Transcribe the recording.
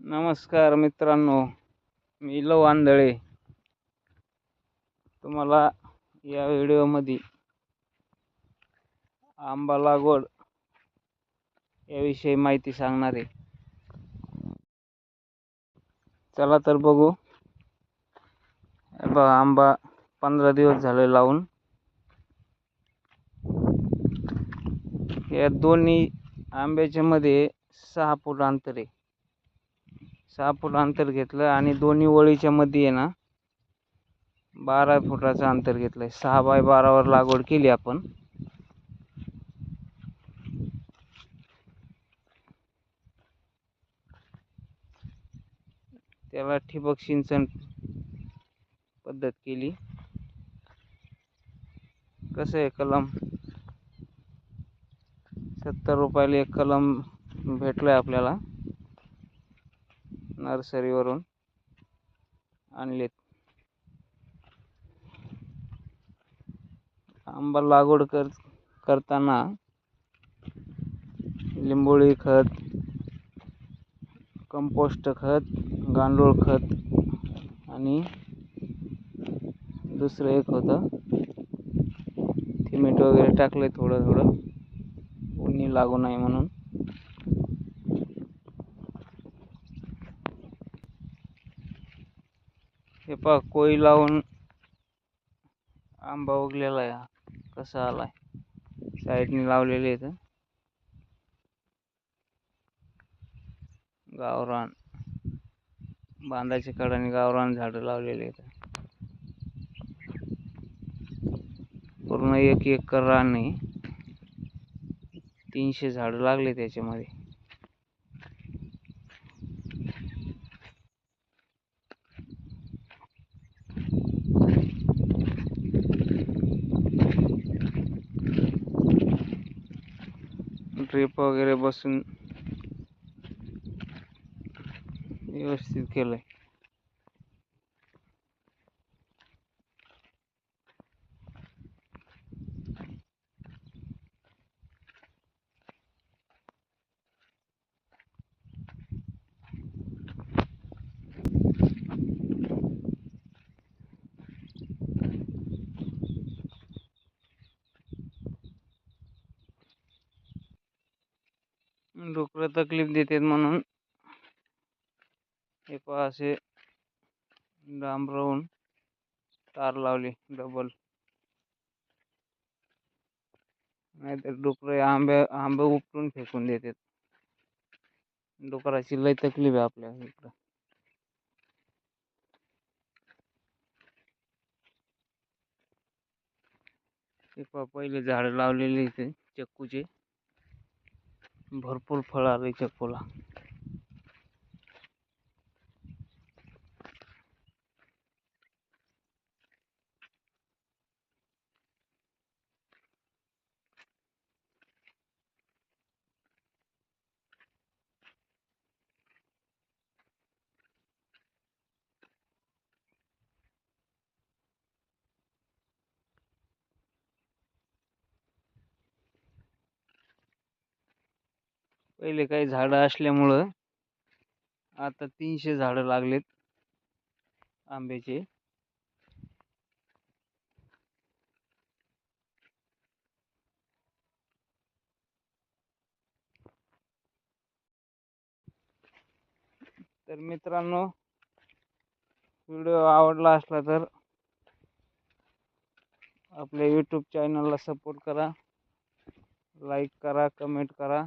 नमस्कार मित्रांनो मी लव आंधळे. तुम्हाला या व्हिडिओमध्ये आंबा लागवड याविषयी माहिती सांगणार आहे. चला तर बघू. बघा आंबा पंधरा दिवस झाले लावून. या दोन्ही आंब्याच्या मध्ये सहा फूट अंतर आहे. सहा फूट अंतर घेतलं आणि दोन्ही ओळीच्या मध्ये आहे ना बारा फुटाचं अंतर घेतलं आहे सहा बाय बारावर लागवड केली आपण. त्याला ठिबक सिंचन पद्धत केली. कसं आहे कलम? सत्तर रुपयाला एक कलम भेटलं आहे आपल्याला. नर्सरीवरून आणलेत. आंबा लागवड कर करताना लिंबोळी खत कंपोस्ट खत गांडूळ खत आणि दुसरं एक होतं थिमीट वगैरे टाकले थोडं थोडं उन्ही लागू नये म्हणून. हे पहा कोळी लावून आंबा उगलेला आहे हा. कसा आलाय? साईडने लावलेले आहेत. गावरान. बांधाच्या कडाने गावरान झाडं लावलेले आहेत. पूर्ण एक एकर रान आहे. तीनशे झाडं लागले त्याच्यामध्ये. ट्रिप वगैरे बसून व्यवस्थित केलं आहे डुकरं तकलीफ देतात म्हणून. हे पहा असे डांबरवून तार लावली डबल नाहीतर डुकरं आंबे आंबे उपटून फेकून देतात. डुकराची लय तकलीफ आहे आपल्या इकडं. पहा पहिले झाडं लावलेले इथे चक्कूचे. भरपूर फळ आले चक्कूला पहिले काही झाडं असल्यामुळं आता तीनशे झाडं लागलेत आंब्याचे. तर मित्रांनो व्हिडिओ आवडला असला तर आपल्या यूट्यूब चॅनलला सपोर्ट करा लाईक करा कमेंट करा.